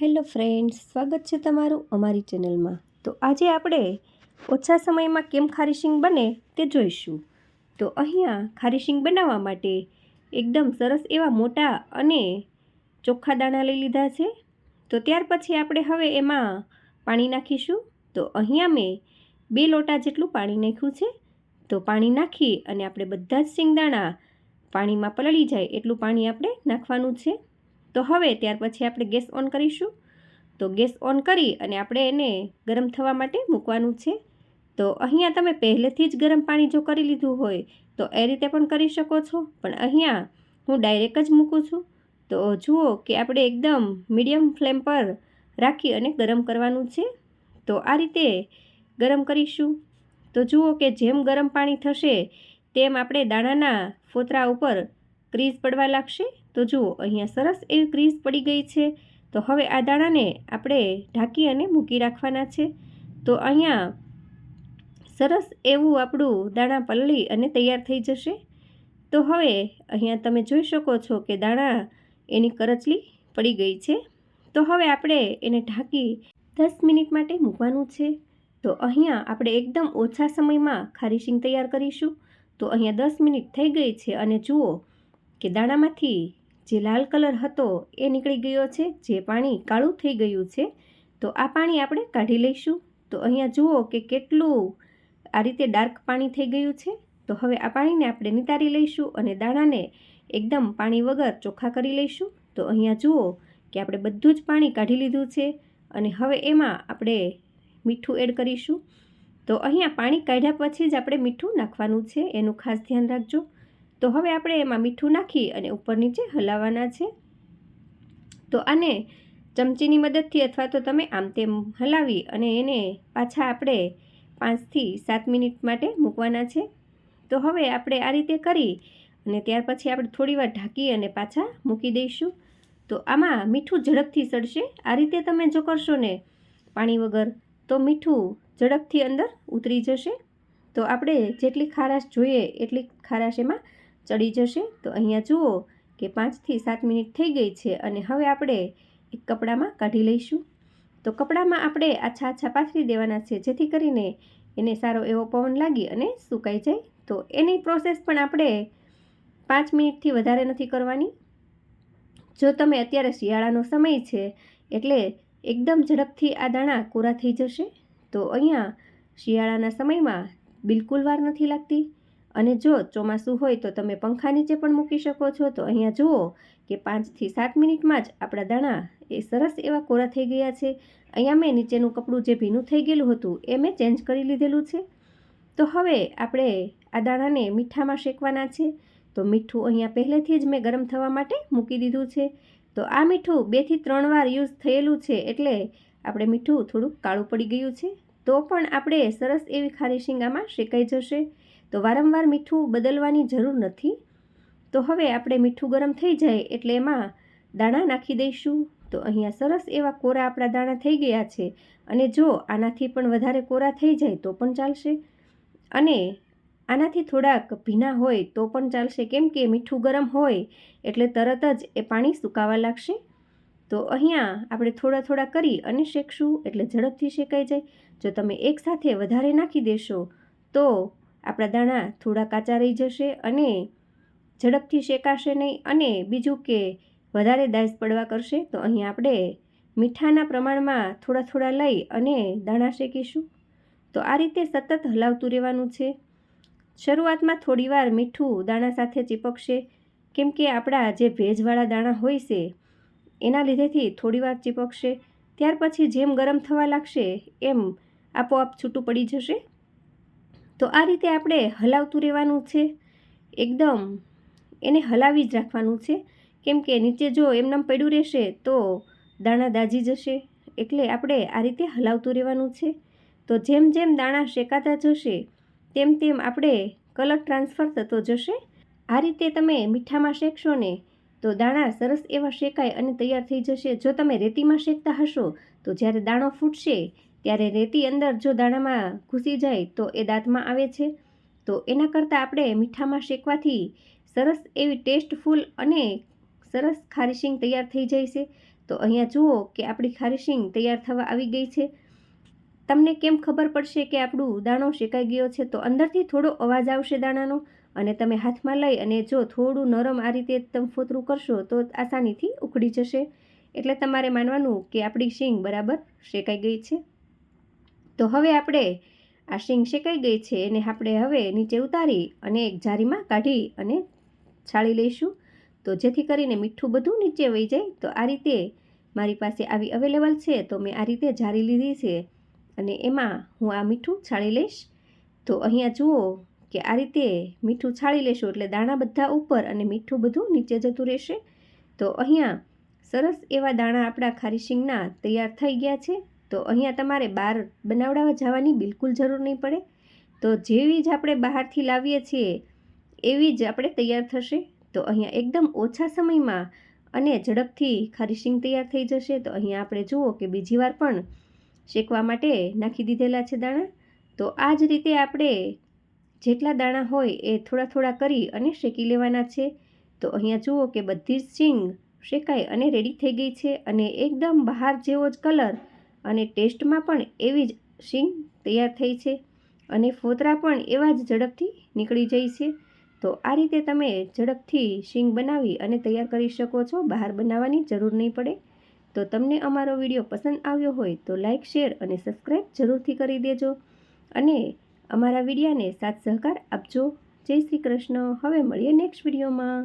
Hello friends, સ્વાગત છે તમારું અમારી ચેનલમાં. તો આજે આપણે ઓછા સમયમાં કેમ ખારીશિંગ બને તે જોઈશું. તો અહીંયા ખારીશિંગ બનાવવા માટે એકદમ સરસ એવા મોટા અને ચોખ્ખા દાણા લઈ લીધા છે. તો ત્યાર પછી આપણે હવે એમાં પાણી નાખીશું. તો અહીંયા મેં બે લોટા જેટલું પાણી નાખ્યું છે. તો પાણી નાખી અને આપણે બધા જ શિંગદાણા પાણીમાં પલળી જાય એટલું પાણી આપણે નાખવાનું છે. તો હવે ત્યાર પછી આપણે ગેસ ઓન કરીશું. તો ગેસ ઓન કરી અને આપણે એને ગરમ થવા માટે મૂકવાનું છે. તો અહીંયા તમે પહેલેથી જ ગરમ પાણી જો કરી લીધું હોય તો એ રીતે પણ કરી શકો છો. પણ અહીંયા હું ડાયરેક્ટ જ મૂકું છું. તો જુઓ કે આપણે એકદમ મીડિયમ ફ્લેમ પર રાખી અને ગરમ કરવાનું છે. તો આ રીતે ગરમ કરીશું. તો જુઓ કે જેમ ગરમ પાણી થશે તેમ આપણે દાણાના ફોતરા ઉપર ક્રીઝ પડવા લાગશે? તો જુઓ, અહીંયા સરસ એવી ક્રીઝ પડી ગઈ છે. તો હવે આ દાણાને આપણે ઢાંકી અને મૂકી રાખવાના છે. તો અહીંયા સરસ એવું આપણું દાણા પલળી અને તૈયાર થઈ જશે. તો હવે અહીંયા તમે જોઈ શકો છો કે દાણા એની કરચલી પડી ગઈ છે. તો હવે આપણે એને ઢાંકી દસ મિનિટ માટે મૂકવાનું છે. તો અહીંયા આપણે એકદમ ઓછા સમયમાં ખારીશિંગ તૈયાર કરીશું. તો અહીંયા દસ મિનિટ થઈ ગઈ છે અને જુઓ કે દાણામાંથી જે લાલ કલર હતો એ નીકળી ગયો છે, જે પાણી કાળું થઈ ગયું છે, તો આ પાણી આપણે કાઢી લઈશું. તો અહીંયા જુઓ કે કેટલું આ રીતે ડાર્ક પાણી થઈ ગયું છે. તો હવે આ પાણીને આપણે નિતારી લઈશું અને દાણાને એકદમ પાણી વગર ચોખ્ખા કરી લઈશું. તો અહીંયા જુઓ કે આપણે બધું જ પાણી કાઢી લીધું છે અને હવે એમાં આપણે મીઠું એડ કરીશું. તો અહીંયા પાણી કાઢ્યા પછી જ આપણે મીઠું નાખવાનું છે. એનું ખાસ ધ્યાન રાખજો. તો હવે આપણે એમાં મીઠું નાખી અને ઉપર નીચે હલાવવાના છે. તો આને ચમચીની મદદથી અથવા તો તમે આમ તેમ હલાવી અને એને પાછા આપણે પાંચથી સાત મિનિટ માટે મૂકવાના છે. તો હવે આપણે આ રીતે કરી અને ત્યાર પછી આપણે થોડીવાર ઢાંકી અને પાછા મૂકી દઈશું. તો આમાં મીઠું ઝડપથી સડશે આ રીતે તમે જો કરશો ને પાણી વગર, તો મીઠું ઝડપથી અંદર ઉતરી જશે. તો આપણે જેટલી ખારાશ જોઈએ એટલી ખારાશ એમાં ચડી જશે? તો અહીંયા જુઓ કે પાંચથી સાત મિનિટ થઈ ગઈ છે અને હવે આપણે એક કપડામાં કાઢી લઈશું. તો કપડામાં આપણે આછા આછા પાથરી દેવાના છે, જેથી કરીને એને સારો એવો પવન લાગી અને સુકાઈ જાય. તો એની પ્રોસેસ પણ આપણે પાંચ મિનિટથી વધારે નથી કરવાની. જો તમે અત્યારે શિયાળાનો સમય છે, એટલે એકદમ ઝડપથી આ દાણા કોરા થઈ જશે. તો અહીંયા શિયાળાના સમયમાં બિલકુલ વાર નથી લાગતી. અને જો ચોમાસું હોય તો તમે પંખા નીચે પણ મૂકી શકો છો. તો અહીંયા જુઓ કે પાંચથી સાત મિનિટમાં જ આપણા દાણા એ સરસ એવા કોરા થઈ ગયા છે. અહીંયા મેં નીચેનું કપડું જે ભીનું થઈ ગયેલું હતું એ મેં ચેન્જ કરી લીધેલું છે. તો હવે આપણે આ દાણાને મીઠામાં શેકવાના છે. તો મીઠું અહીંયા પહેલેથી જ મેં ગરમ થવા માટે મૂકી દીધું છે. તો આ મીઠું બેથી ત્રણ વાર યુઝ થયેલું છે એટલે આપણે મીઠું થોડુંક કાળું પડી ગયું છે. તો પણ આપણે સરસ એવી ખારી શીંગામાં શેકાઈ જશે. તો વારંવાર મીઠું બદલવાની જરૂર નથી. તો હવે આપણે મીઠું ગરમ થઈ જાય એટલે એમાં દાણા નાખી દઈશું. તો અહીંયા સરસ એવા કોરા આપણા દાણા થઈ ગયા છે. અને જો આનાથી પણ વધારે કોરા થઈ જાય તો પણ ચાલશે. અને આનાથી થોડાક ભીના હોય તો પણ ચાલશે. કેમ કે મીઠું ગરમ હોય એટલે તરત જ એ પાણી સુકાવા લાગશે. તો અહીંયા આપણે થોડા થોડા કરી અને શેકશું એટલે ઝડપથી શેકાઈ જાય. જો તમે એકસાથે વધારે નાખી દેશો તો આપણા દાણા થોડા કાચા રહી જશે અને ઝડપથી શેકાશે નહીં અને બીજું કે વધારે દાઈસ પડવા કરશે, તો અહીં આપણે મીઠાના પ્રમાણમાં થોડા થોડા લઈ અને દાણા શેકીશું. તો આ રીતે સતત હલાવતું રહેવાનું છે. શરૂઆતમાં થોડીવાર મીઠું દાણા સાથે ચીપકશે, કેમ કે આપણા જે ભેજવાળા દાણા હોય છે, એના લીધેથી થોડીવાર ચીપકશે. ત્યાર પછી જેમ ગરમ થવા લાગશે, એમ આપોઆપ છૂટું પડી જશે. તો આ રીતે આપણે હલાવતું રહેવાનું છે. એકદમ એને હલાવી જ રાખવાનું છે. કેમ કે નીચે જો એમનામ પડ્યું રહેશે તો દાણા દાજી જશે. એટલે આપણે આ રીતે હલાવતું રહેવાનું છે. તો જેમ જેમ દાણા શેકાતા જશે, તેમ તેમ આપણે કલર ટ્રાન્સફર થતો જશે. આ રીતે તમે મીઠામાં શેકશો ને, તો દાણા સરસ એવા શેકાય અને તૈયાર થઈ જશે. જો તમે રેતીમાં શેકતા હશો, તો જ્યારે દાણો ફૂટશે ત્યારે રેતી અંદર જો દાણામાં ઘૂસી જાય તો એ દાંતમાં આવે છે. તો એના કરતાં આપણે મીઠામાં શેકવાથી સરસ એવી ટેસ્ટફુલ અને સરસ ખારીશિંગ તૈયાર થઈ જાય છે. તો અહીંયા જુઓ કે આપણી ખારી શીંગ તૈયાર થવા આવી ગઈ છે. તમને કેમ ખબર પડશે કે આપણું દાણો શેકાઈ ગયો છે? તો અંદરથી થોડો અવાજ આવશે દાણાનો અને તમે હાથમાં લઈ અને જો થોડું નરમ આ રીતે તમે ફોતરું કરશો તો આસાનીથી ઉકળી જશે. એટલે તમારે માનવાનું કે આપણી શીંગ બરાબર શેકાઈ ગઈ છે. તો હવે આપણે આ શીંગ શેકાઈ ગઈ છે એને આપણે હવે નીચે ઉતારી અને એક જારીમાં કાઢી અને છાળી લઈશું. તો જેથી કરીને મીઠું બધું નીચે વહી જાય. તો આ રીતે મારી પાસે આવી અવેલેબલ છે તો મેં આ રીતે જારી લીધી છે અને એમાં હું આ મીઠું છાળી લઈશ. તો અહીંયા જુઓ કે આ રીતે મીઠું છાળી લેશું એટલે દાણા બધા ઉપર અને મીઠું બધું નીચે જતું રહેશે. તો અહીંયા સરસ એવા દાણા આપણા ખારી શીંગના તૈયાર થઈ ગયા છે. તો અહીંયા તમારે બહાર બનાવડાવવા જવાની બિલકુલ જરૂર નહીં પડે. તો જેવી જ આપણે બહારથી લાવીએ છીએ, એવી જ આપણે તૈયાર થશે. તો અહીંયા એકદમ ઓછા સમયમાં અને ઝડપથી ખારી શીંગ તૈયાર થઈ જશે. તો અહીંયા આપણે જુઓ કે બીજી વાર પણ શેકવા માટે નાખી દીધેલા છે દાણા. તો આ જ રીતે આપણે જેટલા દાણા હોય એ થોડા થોડા કરી અને શેકી લેવાના છે. તો અહીંયા જુઓ કે બધી જ શીંગ શેકાઈ અને રેડી થઈ ગઈ છે અને એકદમ બહાર જેવો જ કલર અને ટેસ્ટમાં પણ એવી જ શીંગ તૈયાર થઈ છે અને ફોતરા પણ એવા જ ઝડપથી નીકળી જાય છે. તો આ રીતે તમે ઝડપથી શીંગ બનાવી અને તૈયાર કરી શકો છો. બહાર બનાવવાની જરૂર નહીં પડે. તો તમને અમારો વીડિયો પસંદ આવ્યો હોય તો લાઇક શેર અને સબસ્ક્રાઈબ જરૂરથી કરી દેજો. અને અમારા વિડીયાને સાથ સહકાર આપજો. જય શ્રી કૃષ્ણ. હવે મળીએ નેક્સ્ટ વિડીયોમાં.